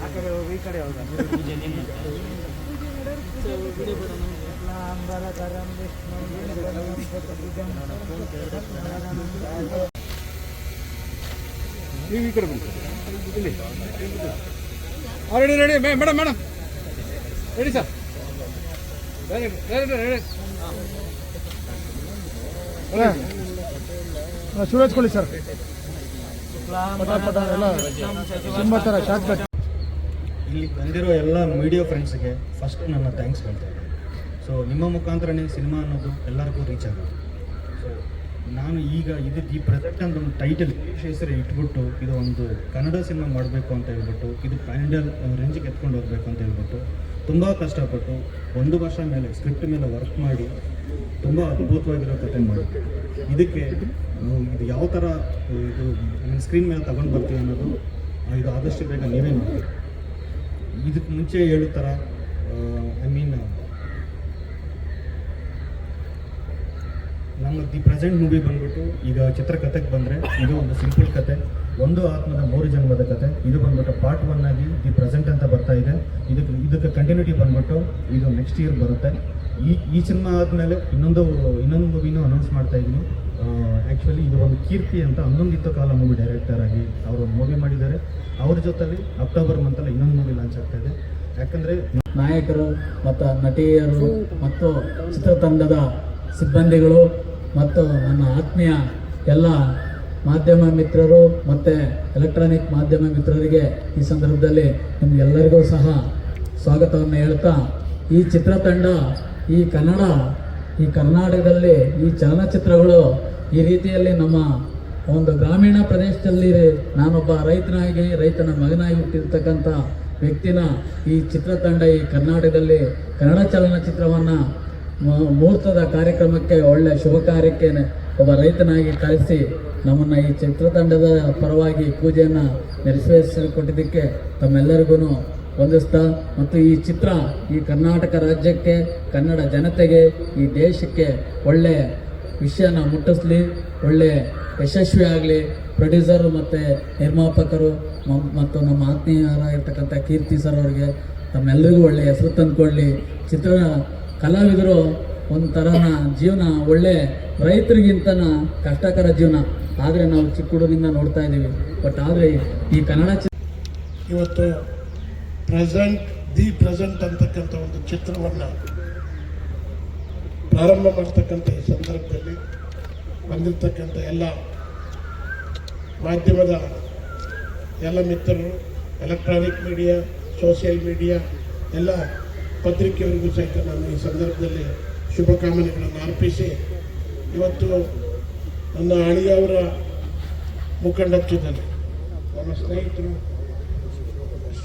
ಆ ಕಡೆ ಹೋಗಿ ಈ ಕಡೆ ಹೋಗ ನೀವು ಈ ಕಡೆ ಇಲ್ಲಿ ready ready madam madam ready sir ready ready ready ಸುರೇಶ್ಕೊಳ್ಳಿ sir ಪಟ ಪಟ ಇಲ್ಲಿ ಬಂದಿರೋ ಎಲ್ಲ ಮೀಡಿಯಾ ಫ್ರೆಂಡ್ಸ್ಗೆ ಫಸ್ಟ್ ನನ್ನ ಥ್ಯಾಂಕ್ಸ್ ಹೇಳ್ತಾ ಇದ್ದೀನಿ ಸೊ ನಿಮ್ಮ ಮುಖಾಂತರನೇ ಸಿನಿಮಾ ಅನ್ನೋದು ಎಲ್ಲರಿಗೂ ರೀಚ್ ಆಗೋದು ಸೊ ನಾನು ಈಗ ಇದು ಈ ಪ್ರೆಸೆಂಟ್ ಒಂದು ಟೈಟಲ್ ಹೆಸರು ಇಟ್ಬಿಟ್ಟು ಇದು ಒಂದು ಕನ್ನಡ ಸಿನಿಮಾ ಮಾಡಬೇಕು ಅಂತ ಹೇಳ್ಬಿಟ್ಟು, ಇದು ಪ್ಯಾಂಡಲ್ ರೇಂಜಿಗೆ ಎತ್ಕೊಂಡು ಹೋಗ್ಬೇಕು ಅಂತ ಹೇಳ್ಬಿಟ್ಟು ತುಂಬ ಕಷ್ಟಪಟ್ಟು ಒಂದು ವರ್ಷ ಮೇಲೆ ಸ್ಕ್ರಿಪ್ಟ್ ಮೇಲೆ ವರ್ಕ್ ಮಾಡಿ ತುಂಬ ಅದ್ಭುತವಾಗಿರೋ ಕತೆ ಮಾಡಿ. ಇದಕ್ಕೆ ಇದು ಯಾವ ಥರ ಇದು ಸ್ಕ್ರೀನ್ ಮೇಲೆ ತಗೊಂಡು ಬರ್ತೀವಿ ಅನ್ನೋದು ಇದು ಆದಷ್ಟು ಬೇಗ ನೀವೇ ನೋಡಿ. ಇದಕ್ಕೆ ಮುಂಚೆ ಹೇಳೋ ಥರ ಐ ಮೀನ್ ನಮ್ಮ ದಿ ಪ್ರೆಸೆಂಟ್ ಮೂವಿ ಬಂದ್ಬಿಟ್ಟು ಈಗ ಚಿತ್ರಕಥೆಗೆ ಬಂದರೆ ಇದು ಒಂದು ಸಿಂಪಲ್ ಕತೆ, ಒಂದು ಆತ್ಮದ ಮೂರು ಜನ್ಮದ ಕತೆ. ಇದು ಬಂದ್ಬಿಟ್ಟು ಪಾರ್ಟ್ ಒನ್ ಆಗಿ ದಿ ಪ್ರೆಸೆಂಟ್ ಅಂತ ಬರ್ತಾ ಇದೆ. ಇದಕ್ಕೆ ಇದಕ್ಕೆ ಕಂಟಿನ್ಯೂಟಿ ಬಂದ್ಬಿಟ್ಟು ಇದು ನೆಕ್ಸ್ಟ್ ಇಯರ್ ಬರುತ್ತೆ. ಈ ಈ ಸಿನಿಮಾ ಆದಮೇಲೆ ಇನ್ನೊಂದು ಇನ್ನೊಂದು ಮೂವಿನೂ ಅನೌನ್ಸ್ ಮಾಡ್ತಾ ಇದ್ದೀನಿ. ಆ್ಯಕ್ಚುಲಿ ಇದು ಒಂದು ಕೀರ್ತಿ ಅಂತ ಹನ್ನೊಂದಿತ್ತು ಕಾಲ ಮೂವಿ ಡೈರೆಕ್ಟರ್ ಆಗಿ ಅವರು ಮೂವಿ ಮಾಡಿದ್ದಾರೆ. ಅವ್ರ ಜೊತೆಲಿ ಅಕ್ಟೋಬರ್ ಮಂತಲ್ಲಿ ಇನ್ನೊಂದು ಮೂವಿ ಲಾಂಚ್ ಆಗ್ತಾ ಇದೆ. ಯಾಕಂದರೆ ನಾಯಕರು ಮತ್ತು ನಟಿಯರು ಮತ್ತು ಚಿತ್ರತಂಡದ ಸಿಬ್ಬಂದಿಗಳು ಮತ್ತು ನನ್ನ ಆತ್ಮೀಯ ಎಲ್ಲ ಮಾಧ್ಯಮ ಮಿತ್ರರು ಮತ್ತು ಎಲೆಕ್ಟ್ರಾನಿಕ್ ಮಾಧ್ಯಮ ಮಿತ್ರರಿಗೆ ಈ ಸಂದರ್ಭದಲ್ಲಿ ನಿಮಗೆಲ್ಲರಿಗೂ ಸಹ ಸ್ವಾಗತವನ್ನು ಹೇಳ್ತಾ ಈ ಚಿತ್ರತಂಡ ಈ ಕನ್ನಡ, ಈ ಕರ್ನಾಟಕದಲ್ಲಿ ಈ ಚಲನಚಿತ್ರಗಳು ಈ ರೀತಿಯಲ್ಲಿ ನಮ್ಮ ಒಂದು ಗ್ರಾಮೀಣ ಪ್ರದೇಶದಲ್ಲಿ ನಾನೊಬ್ಬ ರೈತನಾಗಿ, ರೈತನ ಮಗನಾಗಿ ಹುಟ್ಟಿರ್ತಕ್ಕಂಥ ವ್ಯಕ್ತಿನ ಈ ಚಿತ್ರತಂಡ ಈ ಕರ್ನಾಟಕದಲ್ಲಿ ಕನ್ನಡ ಚಲನಚಿತ್ರವನ್ನು ಮುಹೂರ್ತದ ಕಾರ್ಯಕ್ರಮಕ್ಕೆ ಒಳ್ಳೆಯ ಶುಭ ಕಾರ್ಯಕ್ಕೆ ಒಬ್ಬ ರೈತನಾಗಿ ಕಳಿಸಿ ನಮ್ಮನ್ನು ಈ ಚಿತ್ರತಂಡದ ಪರವಾಗಿ ಪೂಜೆಯನ್ನು ನೆರವೇರಿಸಿಕೊಟ್ಟಿದ್ದಕ್ಕೆ ತಮ್ಮೆಲ್ಲರಿಗೂ ವಂದಿಸ್ತಾ ಮತ್ತು ಈ ಚಿತ್ರ ಈ ಕರ್ನಾಟಕ ರಾಜ್ಯಕ್ಕೆ, ಕನ್ನಡ ಜನತೆಗೆ, ಈ ದೇಶಕ್ಕೆ ಒಳ್ಳೆಯ ವಿಷಯನ ಮುಟ್ಟಿಸ್ಲಿ, ಒಳ್ಳೆ ಯಶಸ್ವಿ ಆಗಲಿ. ಪ್ರೊಡ್ಯೂಸರು ಮತ್ತು ನಿರ್ಮಾಪಕರು ಮತ್ತು ನಮ್ಮ ಆತ್ಮೀಯರಾಗಿರ್ತಕ್ಕಂಥ ಕೀರ್ತಿ ಸರ್ ಅವರಿಗೆ ತಮ್ಮೆಲ್ಲರಿಗೂ ಒಳ್ಳೆಯ ಹೆಸರು ತಂದುಕೊಳ್ಳಿ ಚಿತ್ರ ಕಲಾವಿದರು ಒಂಥರನ ಥರನ ಜೀವನ, ಒಳ್ಳೆ ರೈತರಿಗಿಂತನ ಕಷ್ಟಕರ ಜೀವನ. ಆದರೆ ನಾವು ಚಿಕ್ಕ ಹುಡುಗರಿಂದ ನೋಡ್ತಾ ಇದ್ದೀವಿ. ಬಟ್ ಆದರೆ ಈ ಕನ್ನಡ ಚಿತ್ರ ಇವತ್ತು ಪ್ರೆಸೆಂಟ್ ದಿ ಪ್ರೆಸೆಂಟ್ ಅಂತಕ್ಕಂಥ ಒಂದು ಚಿತ್ರವನ್ನು ಪ್ರಾರಂಭ ಮಾಡ್ತಕ್ಕಂಥ ಈ ಸಂದರ್ಭದಲ್ಲಿ ಬಂದಿರತಕ್ಕಂಥ ಎಲ್ಲ ಮಾಧ್ಯಮದ ಎಲ್ಲ ಮಿತ್ರರು ಎಲೆಕ್ಟ್ರಾನಿಕ್ ಮೀಡಿಯಾ ಸೋಷಿಯಲ್ ಮೀಡಿಯಾ ಎಲ್ಲ ಪತ್ರಿಕೆಯವರಿಗೂ ಸಹಿತ ನಾನು ಈ ಸಂದರ್ಭದಲ್ಲಿ ಶುಭಕಾಮನೆಗಳನ್ನು ಅರ್ಪಿಸಿ, ಇವತ್ತು ನನ್ನ ಅಳಿಯವರ ಮುಖಂಡತ್ವದಲ್ಲಿ ನಮ್ಮ ಸ್ನೇಹಿತರು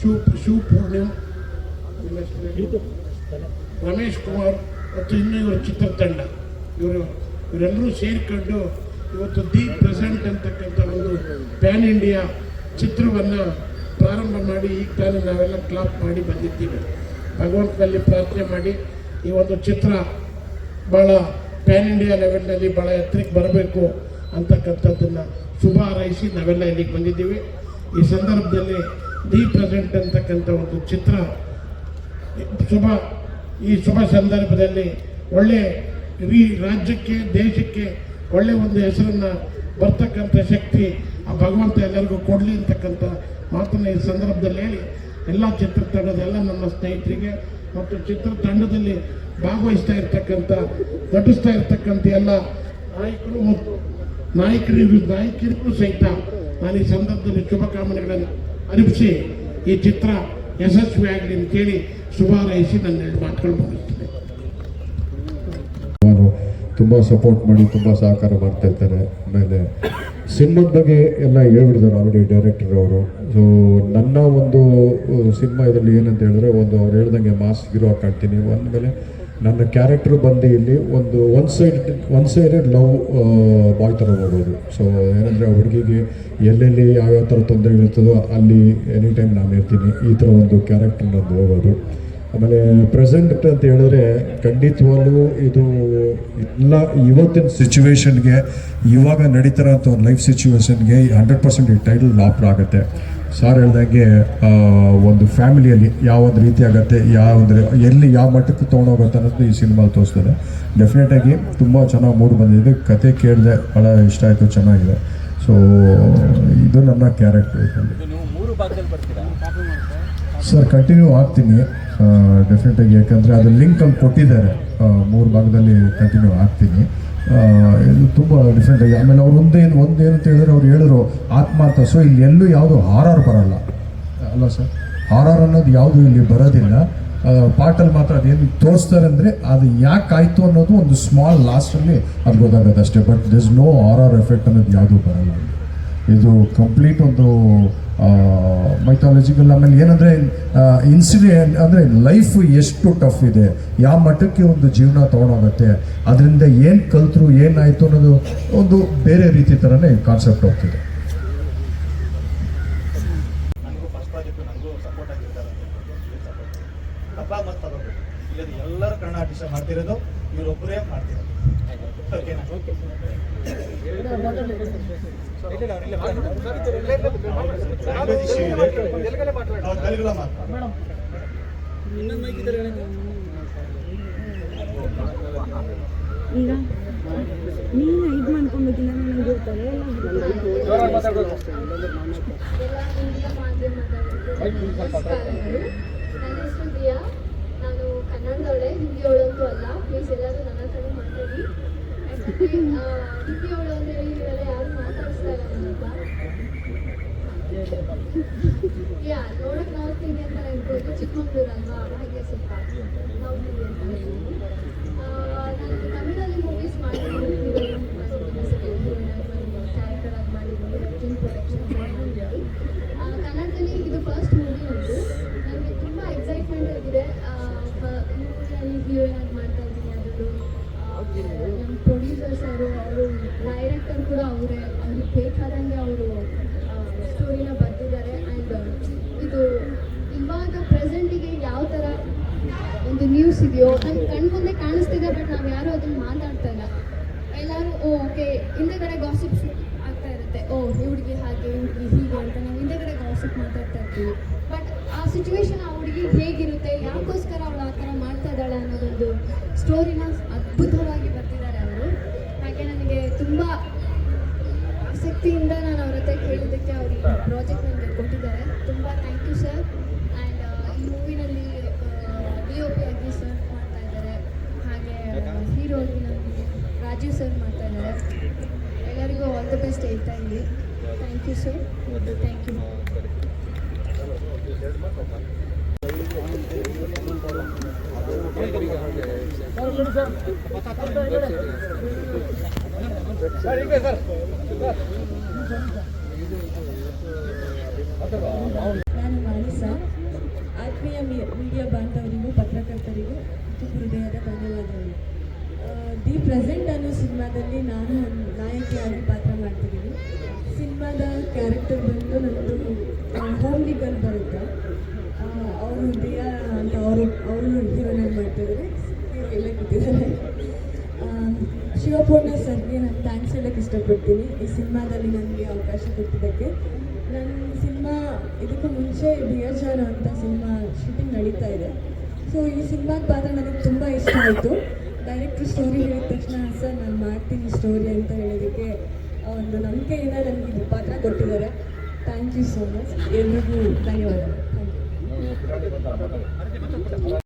ಶಿವ ಶಿವ ಪೂರ್ಣಿಮ್? ರಮೇಶ್ ಕುಮಾರ್ ಮತ್ತು ಇನ್ನೂ ಇವರ ಚಿತ್ರತಂಡ. ಇವರು ಇವರೆಲ್ಲರೂ ಸೇರಿಕೊಂಡು ಇವತ್ತು ದಿ ಪ್ರೆಸೆಂಟ್ ಅಂತಕ್ಕಂಥ ಒಂದು ಪ್ಯಾನ್ ಇಂಡಿಯಾ ಚಿತ್ರವನ್ನು ಪ್ರಾರಂಭ ಮಾಡಿ ಈಗ ತಾನೇ ನಾವೆಲ್ಲ ಕ್ಲಾಪ್ ಮಾಡಿ ಬಂದಿದ್ದೀವಿ. ಭಗವಂತನಲ್ಲಿ ಪ್ರಾರ್ಥನೆ ಮಾಡಿ ಈ ಒಂದು ಚಿತ್ರ ಭಾಳ ಪ್ಯಾನ್ ಇಂಡಿಯಾ ಲೆವೆಲ್ನಲ್ಲಿ ಭಾಳ ಎತ್ತರಕ್ಕೆ ಬರಬೇಕು ಅಂತಕ್ಕಂಥದ್ದನ್ನು ಶುಭ ಹಾರೈಸಿ ನಾವೆಲ್ಲ ಇಲ್ಲಿಗೆ ಬಂದಿದ್ದೀವಿ. ಈ ಸಂದರ್ಭದಲ್ಲಿ ದಿ ಪ್ರೆಸೆಂಟ್ ಅಂತಕ್ಕಂಥ ಒಂದು ಚಿತ್ರ. ಶುಭ, ಈ ಶುಭ ಸಂದರ್ಭದಲ್ಲಿ ಒಳ್ಳೆ ಇಡೀ ರಾಜ್ಯಕ್ಕೆ, ದೇಶಕ್ಕೆ ಒಳ್ಳೆ ಒಂದು ಹೆಸರನ್ನು ಬರ್ತಕ್ಕಂಥ ಶಕ್ತಿ ಆ ಭಗವಂತ ಎಲ್ಲರಿಗೂ ಕೊಡಲಿ ಅಂತಕ್ಕಂಥ ಮಾತನ್ನು ಈ ಸಂದರ್ಭದಲ್ಲಿ ಹೇಳಿ. ಎಲ್ಲ ಚಿತ್ರತಂಡದ, ಎಲ್ಲ ನನ್ನ ಸ್ನೇಹಿತರಿಗೆ ಮತ್ತು ಚಿತ್ರತಂಡದಲ್ಲಿ ಭಾಗವಹಿಸ್ತಾ ಇರ್ತಕ್ಕಂಥ, ನಟಿಸ್ತಾ ಇರ್ತಕ್ಕಂಥ ಎಲ್ಲ ನಾಯಕರು ಮತ್ತು ನಾಯಕರಿಗೂ ನಾಯಕರಿಗೂ ಸಹಿತ ನಾನು ಈ ಸಂದರ್ಭದಲ್ಲಿ ಶುಭಕಾಮನೆಗಳನ್ನು ಅರ್ಪಿಸಿ ಈ ಚಿತ್ರ ಯಶಸ್ವಿಯಾಗಲಿ ಅಂತ ಕೇಳಿ ಶುಭಾರೈಸಿ ನನ್ನ ಎರಡು ಮಾತುಗಳು ಮುಗಿಸ್ತೇನೆ. ತುಂಬ ಸಪೋರ್ಟ್ ಮಾಡಿ, ತುಂಬ ಸಹಕಾರ ಮಾಡ್ತಾ ಇರ್ತಾರೆ ಆಮೇಲೆ ಸಿನಿಮಾದ ಬಗ್ಗೆ ಎಲ್ಲ ಹೇಳ್ಬಿಡ್ತಾರೆ ಆಲ್ರೆಡಿ ಡೈರೆಕ್ಟರ್ ಅವರು. ಸೊ ನನ್ನ ಒಂದು, ಸಿನಿಮಾ ಇದರಲ್ಲಿ ಏನಂತ ಹೇಳಿದ್ರೆ, ಒಂದು ಅವ್ರು ಹೇಳ್ದಂಗೆ ಮಾಸ್ ಹೀರೋ ಕಾಣ್ತೀನಿ. ಅಂದಮೇಲೆ ನನ್ನ ಕ್ಯಾರೆಕ್ಟರ್ ಬಂದು ಇಲ್ಲಿ ಒಂದು one side one sided love boy ಥರ ಹೋಗೋದು ಸೊ ಏನಂದರೆ ಹುಡುಗಿಗೆ ಎಲ್ಲೆಲ್ಲಿ ಯಾವ್ಯಾವ ಥರ ತೊಂದರೆಗಳಿರ್ತದೋ ಅಲ್ಲಿ ಎನಿ ಟೈಮ್ ನಾನು ಇರ್ತೀನಿ. ಈ ಥರ ಒಂದು ಕ್ಯಾರೆಕ್ಟರ್ ನಂದು ಹೋಗೋದು ಆಮೇಲೆ ಪ್ರೆಸೆಂಟ್ ಅಂತ ಹೇಳಿದ್ರೆ ಖಂಡಿತವಾಗ್ಲೂ ಇದು ಎಲ್ಲ ಇವತ್ತಿನ ಸಿಚುವೇಶನ್ಗೆ ಇವಾಗ ನಡೀತಾರಂಥ ಒಂದು ಲೈಫ್ ಸಿಚುವೇಶನ್ಗೆ ಹಂಡ್ರೆಡ್ ಪರ್ಸೆಂಟ್ ಈ ಟೈಟಲ್ ಲಾಪ್ರ ಆಗುತ್ತೆ. ಸಾರ್ ಹೇಳ್ದಾಗೆ ಒಂದು ಫ್ಯಾಮಿಲಿಯಲ್ಲಿ ಯಾವ ಒಂದು ರೀತಿ ಆಗುತ್ತೆ ಯಾವ ಅಂದರೆ ಎಲ್ಲಿ ಯಾವ ಮಟ್ಟಕ್ಕೆ ತೊಗೊಂಡೋಗುತ್ತೆ ಅನ್ನೋದು ಈ ಸಿನಿಮಾ ತೋರಿಸ್ತದೆ. ಡೆಫಿನೆಟಾಗಿ ತುಂಬ ಚೆನ್ನಾಗಿ ಮೂಡ್ ಬಂದಿದೆ. ಕತೆ ಕೇಳಿದೆ ಭಾಳ ಇಷ್ಟ ಆಯಿತು ಚೆನ್ನಾಗಿದೆ. ಸೊ ಇದು ನನ್ನ ಕ್ಯಾರೆಕ್ಟರ್ ಸರ್ ಕಂಟಿನ್ಯೂ ಆಗ್ತೀನಿ. ಡೆಫಿನೆಟಾಗಿ ಯಾಕಂದರೆ ಅದು ಲಿಂಕಲ್ಲಿ ಕೊಟ್ಟಿದ್ದಾರೆ. ಮೂರು ಭಾಗದಲ್ಲಿ ಕಂಟಿನ್ಯೂ ಆಗ್ತೀನಿ. ಇದು ತುಂಬ ಡಿಫ್ರೆಂಟ್ ಆಗಿ, ಆಮೇಲೆ ಅವ್ರು ಒಂದೇನು ಒಂದೇನು ಅಂತ ಹೇಳಿದ್ರೆ ಅವ್ರು ಹೇಳಿದ್ರು ಆತ್ಮಾರ್ಥ ಸೊ ಇಲ್ಲಿ ಎಲ್ಲೂ ಯಾವುದು ಹಾರರ್ ಬರಲ್ಲ. ಅಲ್ಲ ಸರ್, ಹಾರರ್ ಅನ್ನೋದು ಯಾವುದು ಇಲ್ಲಿ ಬರೋದಿಲ್ಲ. ಪಾಟಲ್ಲಿ ಮಾತ್ರ ಅದೇನು ತೋರಿಸ್ತಾರೆ ಅಂದರೆ ಅದು ಯಾಕೆ ಆಯಿತು ಅನ್ನೋದು ಒಂದು ಸ್ಮಾಲ್ ಲಾಸ್ಟಲ್ಲಿ ಅದು ಗೊತ್ತಾಗುತ್ತೆ ಅಷ್ಟೇ. But this no or effect ಅನ್ನೋದು ಯಾವುದೂ ಬರಲ್ಲ. ಇದು ಕಂಪ್ಲೀಟ್ ಒಂದು ಮೈಥಾಲಜಿಕಲ್ ಆಮೇಲೆ ಏನಂದರೆ ಇನ್ಸಿಡೆಂಟ್ ಅಂದರೆ ಲೈಫ್ ಎಷ್ಟು ಟಫ್ ಇದೆ ಯಾವ ಮಟ್ಟಕ್ಕೆ ಒಂದು ಜೀವನ ತೊಗೊಂಡೋಗುತ್ತೆ ಅದರಿಂದ ಏನು ಕಲ್ತರು ಏನಾಯಿತು ಅನ್ನೋದು ಒಂದು ಬೇರೆ ರೀತಿ ಥರನೇ ಕಾನ್ಸೆಪ್ಟ್ ಹೋಗ್ತಿದೆ. ಎಲ್ಲರೂ ಕನ್ನಡ ಆರ್ಟಿಸ್ಟ್ ಮಾಡ್ತಿರೋದು ಇವರೊಬ್ಬರೇ ಮಾಡ್ತಿರೋದು. ಈಗ ನೀನು ಇದು ಮಾಡ್ಕೊಬೇಕಿಲ್ಲ ನನಗೆ. ನಮಸ್ಕಾರಗಳು ನನ್ನ ಹೆಸರು ದಿಯಾ ನಾನು ಕನ್ನಡದವಳೆ. ಹಿಂದಿಯವಳಂತೂ ಅಲ್ಲ. ಪ್ಲೀಸ್ ಎಲ್ಲರೂ ನನ್ನ ಹತ್ರನೇ ಮಾತಾಡಿ ಆ್ಯಕ್ಚುಲಿ ಹಿಂದಿಯವಳು ಅಂದರೆ ಇವರೆಲ್ಲ ಯಾರು ಮಾತಾಡಿಸ್ತಾ ಇಲ್ಲ ನನ್ನ ಯಾ ನೋಡಕ್ ನೋಡ್ತೀನಿ ಅಂತ ಅನ್ಬೋದು ಚಿಕ್ಕಮಂಗ್ಳೂರು ಅಲ್ವಾ ಹಾಗೆ ಸ್ವಲ್ಪ ನೋಡ್ತೀನಿ ಅಂತ ಹೇಳ್ತೀನಿ ಬೇಕಾದಂಗೆ ಅವರು ಸ್ಟೋರಿನ ಬರೆದಿದ್ದಾರೆ ಆ್ಯಂಡ್ ಇದು ಇವಾಗ ಪ್ರೆಸೆಂಟಿಗೆ ಯಾವ ಥರ ಒಂದು ನ್ಯೂಸ್ ಇದೆಯೋ ನನ್ನ ಕಣ್ಣು ಮುಂದೆ ಕಾಣಿಸ್ತಿದೆ ಬಟ್ ನಾವು ಯಾರೂ ಅದನ್ನು ಮಾತಾಡ್ತಾ ಇಲ್ಲ. ಎಲ್ಲರೂ, ಓ ಓಕೆ ಹಿಂದೆಗಡೆ ಗಾಸಿಪ್ ಆಗ್ತಾ ಇರುತ್ತೆ. ಓ ಹುಡುಗಿ ಹಾಗೆ ಹುಡುಗಿ ಹೀಗೆ ಅಂತ ನಾವು ಹಿಂದೆಗಡೆ ಗಾಸಿಪ್ ಮಾತಾಡ್ತಾ ಇರ್ತೀವಿ. ಬಟ್ ಆ ಸಿಚುವೇಶನ್ ಆ ಹುಡುಗಿ ಹೇಗಿರುತ್ತೆ, ಯಾಕೋಸ್ಕರ ಅವಳು ಆ ಥರ ಮಾಡ್ತಾ ಇದ್ದಾಳೆ ಅನ್ನೋದೊಂದು ಸ್ಟೋರಿನ ಅದ್ಭುತವಾಗಿ ಬರ್ತಿದ್ದಾರೆ ಅವರು. ಹಾಗೆ ನನಗೆ ತುಂಬ ಆಸಕ್ತಿಯಿಂದ ನಾನು ಅವ್ರ ಹತ್ರ ಕೇಳಿದ್ದಕ್ಕೆ ಅವರು ಈ ಪ್ರಾಜೆಕ್ಟ್ ನನಗೆ ಕೊಟ್ಟಿದ್ದಾರೆ. ತುಂಬ ಥ್ಯಾಂಕ್ ಯು ಸರ್ ಆ್ಯಂಡ್ ಈ ಮೂವಿನಲ್ಲಿ ಡಿ ಒ ಪಿ ಆಗಿ ಸರ್ ಮಾಡ್ತಾ ಇದ್ದಾರೆ. ಹಾಗೆ ಹೀರೋ ಆಗಿ ನನಗೆ ರಾಜೀವ್ ಸರ್ ಮಾಡ್ತಾ ಇದ್ದಾರೆ. ಎಲ್ಲರಿಗೂ ಆಲ್ ದ ಬೆಸ್ಟ್ ಹೇಳ್ತಾ ಇದ್ದೀನಿ. Thank you sir thank you sir ನಾನು ಮಾನಸ ಆತ್ಮೀಯ ಮೀಡಿಯಾ ಬಾಂಧವರಿಗೂ, ಪತ್ರಕರ್ತರಿಗೂ ಹೃದಯದ ಧನ್ಯವಾದಗಳು. ದಿ ಪ್ರೆಸೆಂಟ್ ಅನ್ನೋ ಸಿನಿಮಾದಲ್ಲಿ ನಾನು ನಾಯಕಿಯಾಗಿ ಪಾತ್ರ ಮಾಡ್ತಿದ್ದೀನಿ. ಸಿನಿಮಾದ ಕ್ಯಾರೆಕ್ಟರ್ ಬಂದು ನನ್ನದು ಹೋಮ್ಲಿ ಗರ್ಲ್ ಬರುತ್ತೆ ಅವರು ದಿಯಾ ಅಂತ ಅವರು ಅವರು ಹೀರೋನಾಗಿ ಮಾಡ್ತಿದ್ದಾರೆ ಹೀರೋ ಇಲ್ಲೇ ಕೂತಿದ್ದಾರೆ ಆ, ಶಿವಪೂರ್ಣ ಸರ್ಗೆ ನಾನು ಥ್ಯಾಂಕ್ಸ್ ಹೇಳಕ್ಕೆ ಇಷ್ಟಪಡ್ತೀನಿ ಈ ಸಿನಿಮಾದಲ್ಲಿ ನನಗೆ ಅವಕಾಶ ಕೊಟ್ಟಿದ್ದಕ್ಕೆ. ನನ್ನ ಸಿನಿಮಾ ಇದಕ್ಕೂ ಮುಂಚೆ ಡಿಯರ್ ಅಂತ ಸಿನಿಮಾ ಶೂಟಿಂಗ್ ನಡೀತಾ ಇದೆ. ಸೊ ಈ ಸಿನಿಮಾದ ಪಾತ್ರ ನನಗೆ ತುಂಬ ಇಷ್ಟ ಆಯಿತು. ಡೈರೆಕ್ಟ್ರ್ ಸ್ಟೋರಿ ಹೇಳಿದ ತಕ್ಷಣ, ಸರ್, ನಾನು ಮಾಡ್ತೀನಿ ಸ್ಟೋರಿ ಅಂತ ಹೇಳೋದಕ್ಕೆ ಒಂದು ನಂಬಿಕೆಯಿಂದ ನನಗೆ ಇದು ಪಾತ್ರ ಕೊಟ್ಟಿದ್ದಾರೆ. ಥ್ಯಾಂಕ್ ಯು ಸೋ ಮಚ್ ಎಲ್ರಿಗೂ ಧನ್ಯವಾದ ಥ್ಯಾಂಕ್ ಯು